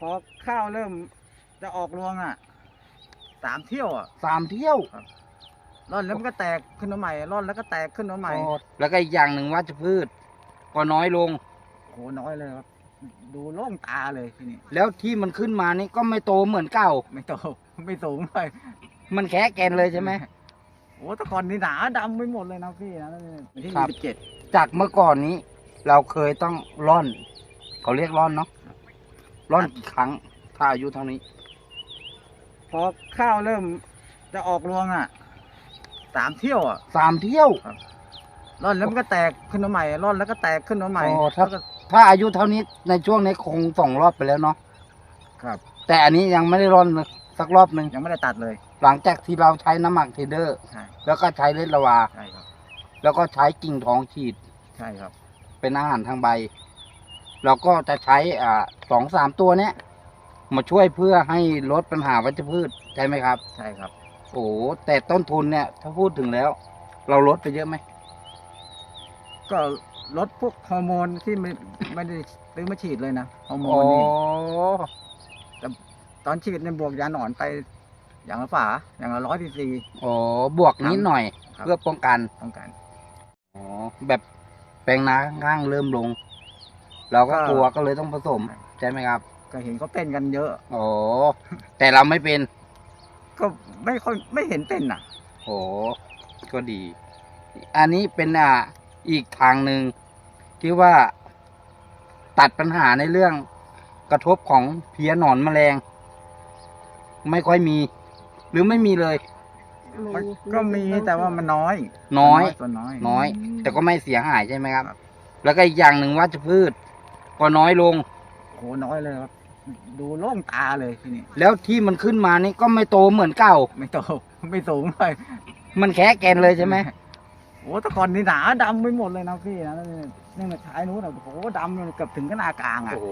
พอข้าวเริ่มจะออกรวงอะสามเที่ยวอะ สามเที่ยวร่อนแล้วมันก็แตกขึ้นมาใหม่ร่อนแล้วก็แตกขึ้นมาใหม่อ๋อแล้วก็อีกอย่างหนึ่งวัชพืช ก็น้อยลง โหน้อยเลยครับ ดูโล่งตาเลยทีนี้แล้วที่มันขึ้นมานี่ก็ไม่โตเหมือนเก่า ไม่โตไม่สูงเลยมันแค่แกนเลยใช่ไหมโอ้แต่ก่อนนี่หนาดำไปหมดเลยนะพี่นะวันที่ครับยี่สิบเจ็ดจากเมื่อก่อนนี้ เราเคยต้องร่อน เขาเรียกร่อนเนาะ ร่อนกี่ครั้ง ถ้าอายุเท่านี้ พอข้าวเริ่มจะออกรวงอะสามเที่ยวอะสามเที่ยวร่อนแล้วมันก็แตกขึ้นมาใหม่ร่อนแล้วก็แตกขึ้นมาใหม่อ๋อถ้าแล้วก็ถ้าอายุเท่านี้ในช่วงนี้คงสองรอบไปแล้วเนาะครับ แต่อันนี้ยังไม่ได้ร่อนเลยสักรอบหนึ่งยังไม่ได้ตัดเลย หลังจากที่เราใช้น้ำหมักเทเดอร์ใช่แล้วก็ใช้เลดละวาใช่ครับ แล้วก็ใช้กิ่งทองฉีด ใช่ครับ เป็นอาหารทางใบ เราก็จะใช้อ่าสองสามตัวเนี้ยมาช่วยเพื่อให้ลดปัญหาวัชพืชใช่ไหมครับ ใช่ครับ โอ้โหแต่ต้นทุนเนี่ย ถ้าพูดถึงแล้ว เราลดไปเยอะไหมก็ลดพวกฮอร์โมนที่ไม่ไม่ได้ซื้อมาฉีดเลยนะฮอร์โมอ๋อนนี่ตอนฉีดในยบวกยาหนอนไปอย่างละฝาอย่างละร้อยซีซีอ๋อบวกนิดหน่อย ครับ เพื่อป้องกันต้องการ อ๋อแบบแปลงนาข้างๆเริ่มลง เราก็ก็กลัวก็เลยต้องผสมใช่ไหมครับ ก็เห็นเขาเป็นกันเยอะอ๋อแต่เราไม่เป็น ก็ไม่ค่อยไม่เห็นเป็นน่ะโอ้ก็ดี อันนี้เป็นอ่าอีกทางหนึ่งที่ว่าตัดปัญหาในเรื่องกระทบของเพี้ยหนอนแมลง ไม่ค่อยมี หรือไม่มีเลย มันก็มีแต่ว่ามันน้อย น้อยส่วนน้อย น้อย แต่ก็ไม่เสียหายใช่ไหมครับครับแล้วก็อีกอย่างหนึ่งวัชพืช ก็น้อยลง โหน้อยเลยครับ ดูโล่งตาเลยทีนี้แล้วที่มันขึ้นมานี่ก็ไม่โตเหมือนเก่า ไม่โตไม่สูงเลยมันแค่แกนเลยใช่ไหมโอ้แต่ก่อนนี่หนาดำไปหมดเลยนะพี่นะนี่นี่มาใช้นู้นอะโอ้โหดำเกือบถึงขนาดกลางอะโอ้โห